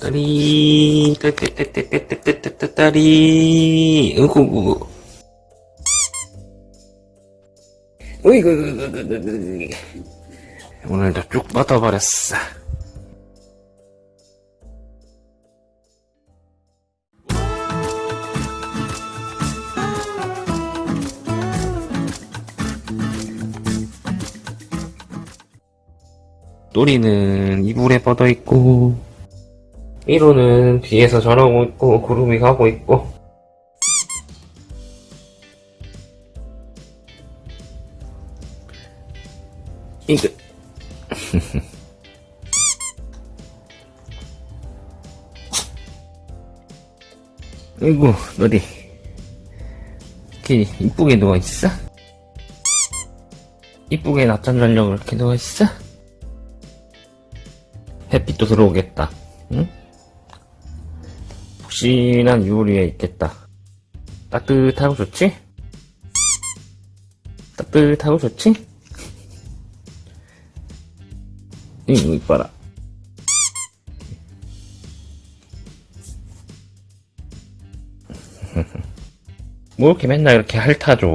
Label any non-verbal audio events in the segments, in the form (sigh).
따리, 따따따따따따따따리, 으구, 으구. 으이구. 오늘도 쭉 뻗어버렸어. 또리는 이불에 뻗어 있고, 1호는 뒤에서 전하고 있고, 구름이 가고 있고, 이거, (laughs) 아이고, 너리. 이렇게 이쁘게 누워있어? 이쁘게 낮잠 자려고 이렇게 누워있어? 햇빛도 들어오겠다. 응? 혹시난 유리에 있겠다. 따뜻하고 좋지? 따뜻하고 좋지? 이거 이뻐라. (laughs) 뭐 이렇게 맨날 이렇게 핥아줘.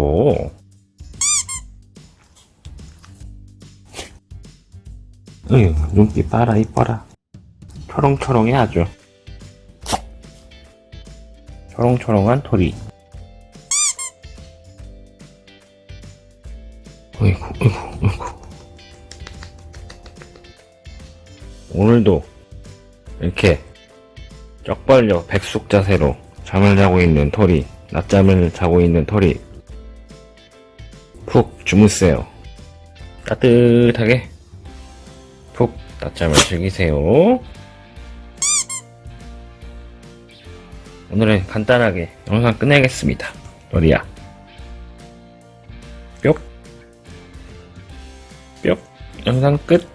으유, 눈빛 봐라, 이뻐라. 초롱초롱해, 아주. 초롱초롱한 토리. 어이구, 어이구, 어이구. 오늘도 이렇게 쩍 벌려 백숙 자세로 잠을 자고 있는 토리, 낮잠을 자고 있는 토리. 푹 주무세요. 따뜻하게 푹 낮잠을 즐기세요. 오늘은 간단하게 영상 끝내겠습니다. 러리야. 뿅. 뿅. 영상 끝.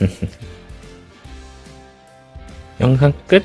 (laughs) 영상 끝.